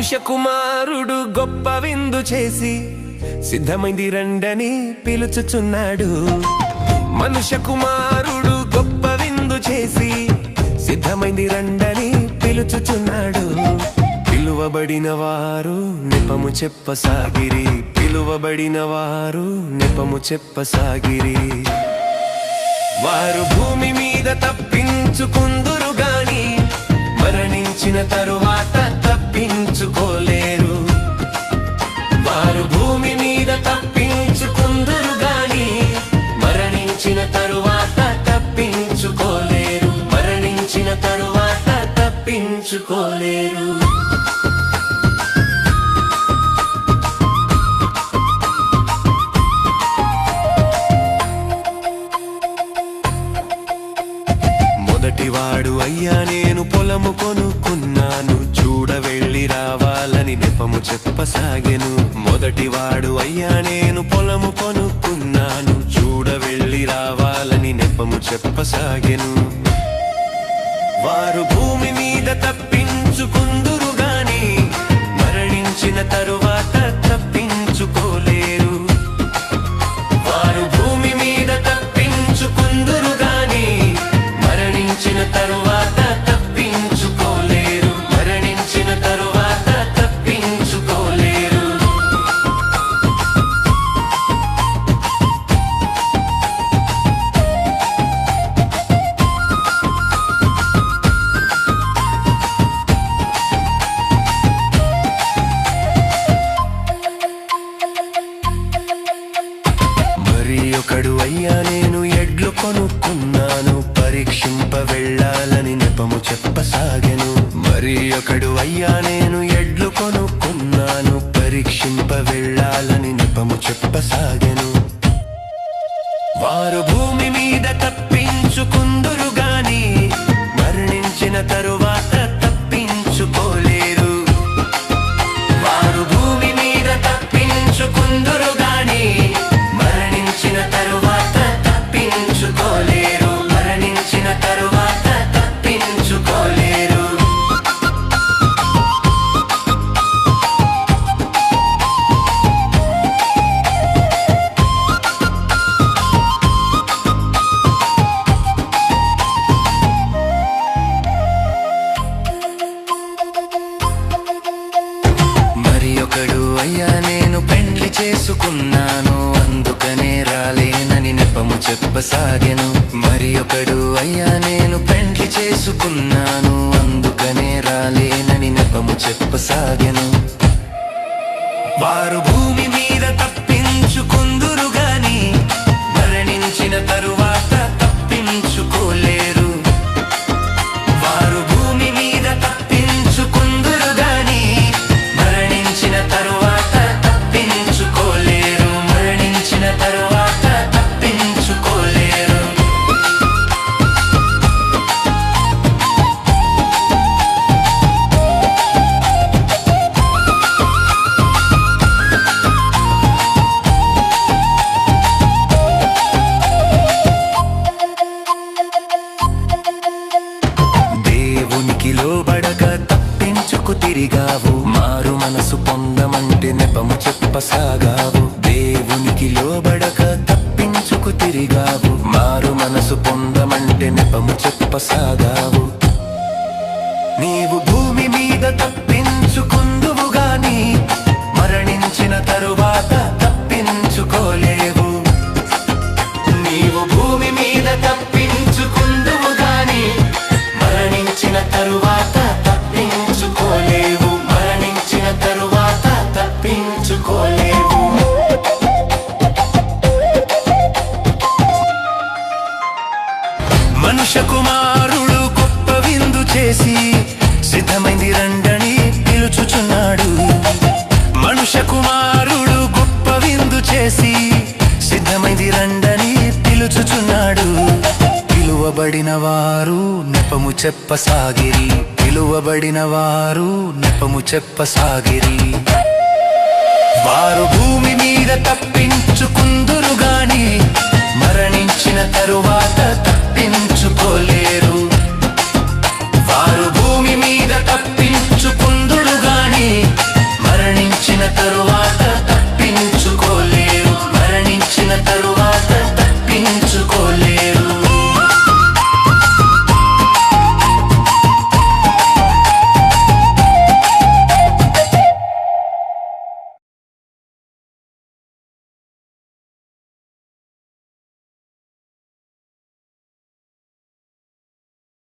మనుష్య కుమారుడు గొప్ప విందు చేసి సిద్ధమైంది రండని పిలుచుచున్నాడు. మనుష్య కుమారుడు గొప్ప విందు చేసి సిద్ధమైంది రండని పిలుచుచున్నాడు. పిలువబడిన వారు నిపము చెప్పసాగిరి. పిలువబడిన వారు నిపము చెప్పసాగిరి. వారు భూమి మీద తప్పించుకుందురు గాని మరణించిన తరువాత తరువాత తప్పించుకోలేరు. మరణించిన తరువాత తప్పించుకోలేరు. మొదటివాడు అయ్యా నేను పొలము కొనుక్కున్నాను. చూడ వెళ్ళి రావాలని నెపము చెప్పసాగెను. మొదటివాడు అయ్యా నేను పొలము కొనుక్కున్నాను. చూడ వెళ్ళి రావాలి చెప్పసాగెను. వారు భూమి మీద తప్పించుకుందురు గాని మరణించిన తరువాత ఒకడు అయ్యా నేను ఎడ్లు కొనుక్కున్నాను. పరీక్షింప వెళ్ళాలని నెపము చెప్పసాగెను. మరి ఒకడు అయ్యా నేను ఎడ్లు కొనుక్కున్నాను. పరీక్షింప వెళ్ళాలని నెపము చెప్పసాగెను. చేసుకున్నాను అందుకనే రాలేనని నెపము చెప్పసాగెను. మరి ఒకడు అయ్యా నేను పెండ్లి చేసుకున్నాను. అందుకనే రాలేనని నెపము చెప్పసాగెను. వారు మనసు పొందమంటే నెపము చెప్పసాగావు. దేవునికి లోబడక తప్పించుకు తిరిగావు. మారు మనసు పొందమంటే నెపము చెప్పసాగావు. నీవు భూమి మీద తప్ప మనుష కుమారుడు గొప్ప విందు చేసి సిద్ధమైంది రండని పిలుచుచున్నాడు. మనుష కుమారుడు గొప్ప విందు చేసి సిద్ధమైంది రండని పిలుచుచున్నాడు. పిలువబడిన వారు నెపము చెప్పసాగిరి. పిలువబడిన వారు నెపము చెప్పసాగిరి. వారు భూమి మీద తప్పించుకుందురు గాని మరణించిన తరువాత తప్పింది